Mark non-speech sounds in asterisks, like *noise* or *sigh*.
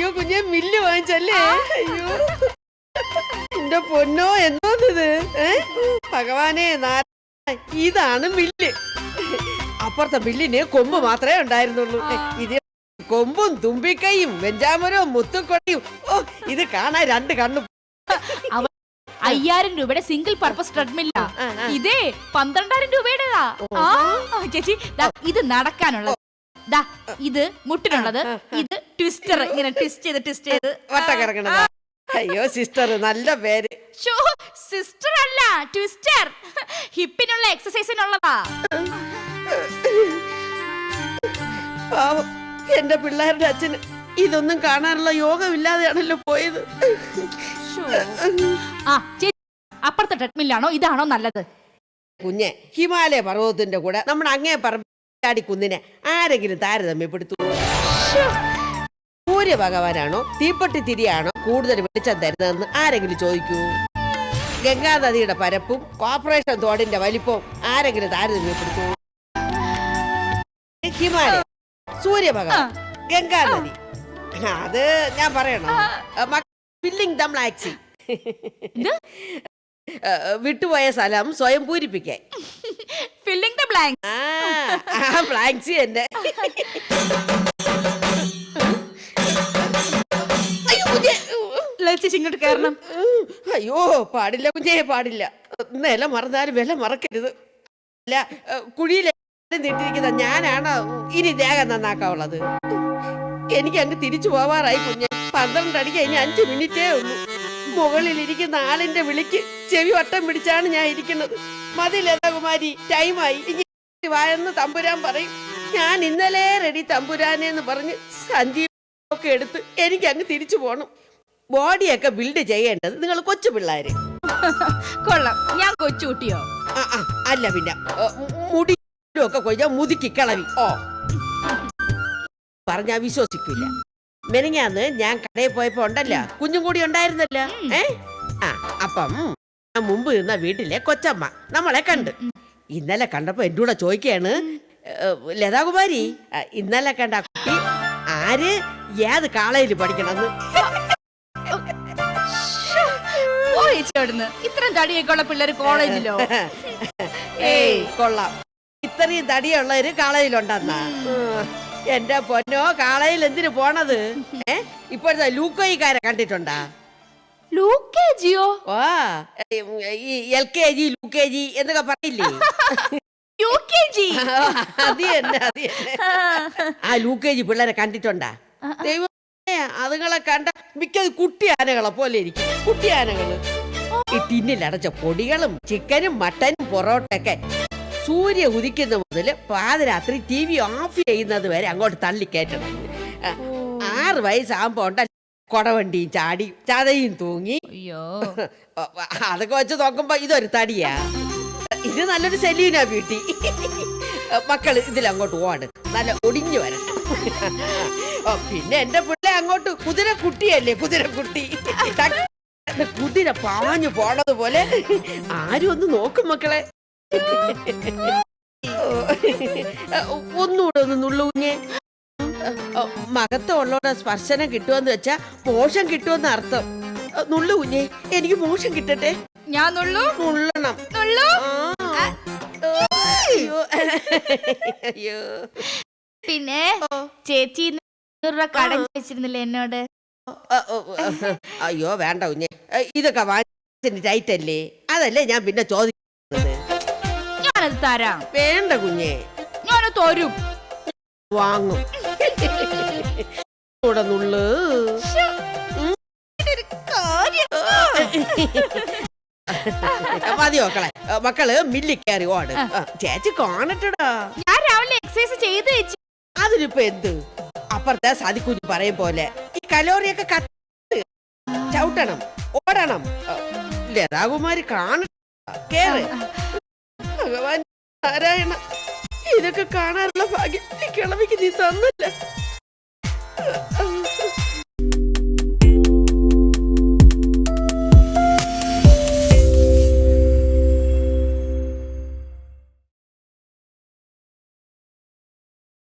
അയ്യോ കുഞ്ഞെ മില്ല് വാങ്ങിച്ചല്ലേ? അയ്യോ. എന്റെ പൊന്നോ എന്തോന്നത്? ഏ? ഭഗവാനെ നാരായണ, ഇതാണ് മില്ല്. അപ്പുറത്തെ മില്ലിന് കൊമ്പ് മാത്രമേ ഉണ്ടായിരുന്നുള്ളൂ. ഇത് കൊമ്പും തുമ്പിക്കൈയും വെഞ്ചാമരവും മുത്തുക്കൊടിയും. ഓ ഇത് കാണാൻ രണ്ട് കണ്ണും. അയ്യായിരം രൂപയുടെ സിംഗിൾ പർപ്പസ് ട്രെഡ്മില്ല. ഇതേ പന്ത്രണ്ടായിരം രൂപയുടേതാ. ആ ചേച്ചി ഇത് നടക്കാനുള്ളത്. ദാ ഇത് മുട്ടിനുള്ളത്. ഇത് ട്വിസ്റ്റർ ഇങ്ങനെ ട്വിസ്റ്റ് ചെയ്ത് ട്വിസ്റ്റ് ചെയ്ത്. വട്ട കിടക്കണത് അയ്യോ സിസ്റ്റർ നല്ല പേര്. ഷോ സിസ്റ്റർ അല്ല ട്വിസ്റ്റർ ഹിപ്പിനുള്ള എക്സസൈസിനുള്ളതാ പാവം എന്റെ പിള്ളേരുടെ അച്ഛൻ ഇതൊന്നും കാണാനുള്ള യോഗമില്ലാതെയാണല്ലോ പോയത്. ഷോ. ആ ചേച്ചി അപ്പുറത്തെ ട്രെഡ്മില്ലാണോ ഇതാണോ നല്ലത്? കുഞ്ഞെ ഹിമാലയ പർവതത്തിന്റെ കൂടെ നമ്മുടെ അങ്ങേ പറമ്പാടി കുന്നിനെ ആരെങ്കിലും താരതമ്യപ്പെടുത്തു. സൂര്യ ഭഗവാനാണോ തീപ്പെട്ടി തിരിയാണോ? കൂടുതൽ വെളിച്ചം തരുന്നതെന്ന് ആരെങ്കിലും ചോദിക്കൂ. ഗംഗാ നദിയുടെ പരപ്പും കോർപ്പറേഷൻ തോടിന്റെ വലിപ്പവും ആരെങ്കിലും താരതമ്യപ്പെടുത്തൂ. ഹിമാലയ സൂര്യ ഭഗവാൻ ഗംഗാ നദി അത് ഞാൻ പറയണം? ഫില്ലിംഗ് ദം ലാക്സി? വിട്ടുപോയ സ്ഥലം സ്വയം പൂരിപ്പിക്കാൻ. ഫില്ലിംഗ് ദ ബ്ലാങ്ക് ആ ബ്ലാങ്ക്സി എന്നെ *laughs* ചേച്ചി ഇങ്ങോട്ട് കയറണം. അയ്യോ പാടില്ല കുഞ്ഞേ പാടില്ല. നില മറന്നാലും വില മറക്കരുത്. അല്ല കുഴിയിലെ നീട്ടിരിക്കുന്ന ഞാനാണ് ഇനി ദേഹം നന്നാക്കാവുള്ളത് എനിക്ക് അങ്ങ് തിരിച്ചു പോവാറായി കുഞ്ഞെ. പന്ത്രണ്ട് അടി ഇനി അഞ്ചു മിനിറ്റേ ഉള്ളൂ. മുകളിൽ ഇരിക്കുന്ന ആളിന്റെ വിളിക്ക് ചെവി വട്ടം പിടിച്ചാണ് ഞാൻ ഇരിക്കുന്നത്. മതി ലതാകുമാരി ടൈമായി വായെന്ന് തമ്പുരാൻ പറയും. ഞാൻ ഇന്നലെ റെഡി തമ്പുരാനെ എന്ന് പറഞ്ഞ് സഞ്ജീവ് ഒക്കെ എടുത്ത് എനിക്ക് അങ്ങ് തിരിച്ചു പോണം. ബോഡിയൊക്കെ ബിൽഡ് ചെയ്യേണ്ടത് നിങ്ങൾ കൊച്ചു പിള്ളേര്. കൊള്ളാം. ഞാൻ കൊച്ചുകുട്ടിയോ? ആ, ആ, അല്ല പിന്നെ മുടി ഒക്കെ കൊയ്യാ മുതുക്കി കളവി. ഓ. പറഞ്ഞാ വിശ്വസിക്കില്ല മെനങ്ങാന്ന് ഞാൻ കടയിൽ പോയപ്പോ ഉണ്ടല്ല കുഞ്ഞും കൂടി ഉണ്ടായിരുന്നല്ല. ഏ? ആ അപ്പം ഞാൻ മുമ്പ് ഇരുന്ന വീട്ടിലെ കൊച്ചമ്മ നമ്മളെ കണ്ട്. ഇന്നലെ കണ്ടപ്പോ എന്റെ കൂടെ ചോദിക്കാണ് ലതാകുമാരി ആ, ഇന്നലെ കണ്ട ആ കുട്ടി ആര്? ഏത് കാളയിൽ പഠിക്കണമെന്ന്? ചേച്ചി അവിടുന്ന്. ഇത്രയും തടിയൊക്കെ ഉള്ള പിള്ളേര് കോളേജിലോ? *laughs* ഏയ് കൊള്ളാം. ഇത്രയും തടിയുള്ളവര് കാളയിലുണ്ടെന്നാ. എന്റെ പൊന്നോ കാളയിൽ എന്തിനു പോണത്? *laughs* ഏ? ഇപ്പോഴത്തെ ലൂക്കോയിക്കാരെ കണ്ടിട്ടുണ്ടാ? ലൂക്കേജിയോ ഓ ഈ L K G U K G എന്നൊക്കെ പറയില്ലേ? *laughs* U K G? അത് തന്നെ അത് തന്നെ. ആ. യു കെ ജി പിള്ളേരെ കണ്ടിട്ടുണ്ടാ? ദൈവമേ അതുങ്ങളെ കണ്ട മിക്ക കുട്ടി ആനകളെ പോലെ ഇരിക്കും. കുട്ടി ആനകൾ. ടിന്നിലടച്ച പൊടികളും ചിക്കനും മട്ടനും പൊറോട്ടയൊക്കെ സൂര്യ ഉദിക്കുന്ന മുതൽ പാതിരാത്രി ടി വി ഓഫ് ചെയ്യുന്നത് വരെ അങ്ങോട്ട് തള്ളി കയറ്റണം ആറ് വയസ്സാകുമ്പോ ഉണ്ടല്ലോ കൊടവണ്ടിയും ചാടി ചതയും തൂങ്ങി. അയ്യോ. അതൊക്കെ വെച്ച് നോക്കുമ്പോ ഇതൊരു തടിയാ. ഇത് നല്ലൊരു സെലീന ബ്യൂട്ടി. മക്കൾ ഇതിലങ്ങോട്ട് ഓട്. നല്ല ഒടിഞ്ഞു വരണം. പിന്നെ എന്റെ പിള്ളേ അങ്ങോട്ട് കുതിര കുട്ടിയല്ലേ കുതിര കുതിര പാഞ്ഞു പോണതുപോലെ ആരും ഒന്ന് നോക്കും മക്കളെ. ഒന്നുകൂടെ ഒന്ന് നുള്ളൂഞ്ഞേ ഓ, മകത്തമുള്ളവരുടെ സ്പർശനം കിട്ടുമെന്ന് വെച്ചാ മോശം കിട്ടുമെന്ന് അർത്ഥം. നുള്ളു കുഞ്ഞേ എനിക്ക് മോശം കിട്ടട്ടെ? ഞാൻ നുള്ളു? നുള്ളണം. നുള്ളു? അയ്യോ. പിന്നെ ചേച്ചി കടം വെച്ചിരുന്നില്ലേ എന്നോട്? അയ്യോ വേണ്ട കുഞ്ഞെ. ഇതൊക്കെ വാങ്ങിച്ചതിന് ടൈറ്റ് അല്ലേ? അതല്ലേ ഞാൻ പിന്നെ ചോദിക്കുന്നത് ഞാനത് തരാം. വേണ്ട കുഞ്ഞെ. ഞാനത് തരും. വാങ്ങും. കൂടെ നുള്ളു. മതി മക്കളെ. മക്കൾ മില്ലി കയറി ഓട് ചേച്ചി കാണട്ടടാ. ഞാൻ രാവിലെ എക്സസൈസ് ചെയ്ത് വെച്ചു അതിനിപ്പോ എന്ത്? അപ്പുറത്തെ സതിക്കുഞ്ഞ് പറയും പോലെ. കലോറിയൊക്കെ കത്ത് ചവിട്ടണം ഓടണം. ലതാകുമാരി കാണ. കേറ്. ഭഗവാൻ നാരായണ ഇതൊക്കെ കാണാനുള്ള ഭാഗ്യം. കിളവിക്ക് നീ തന്നില്ല.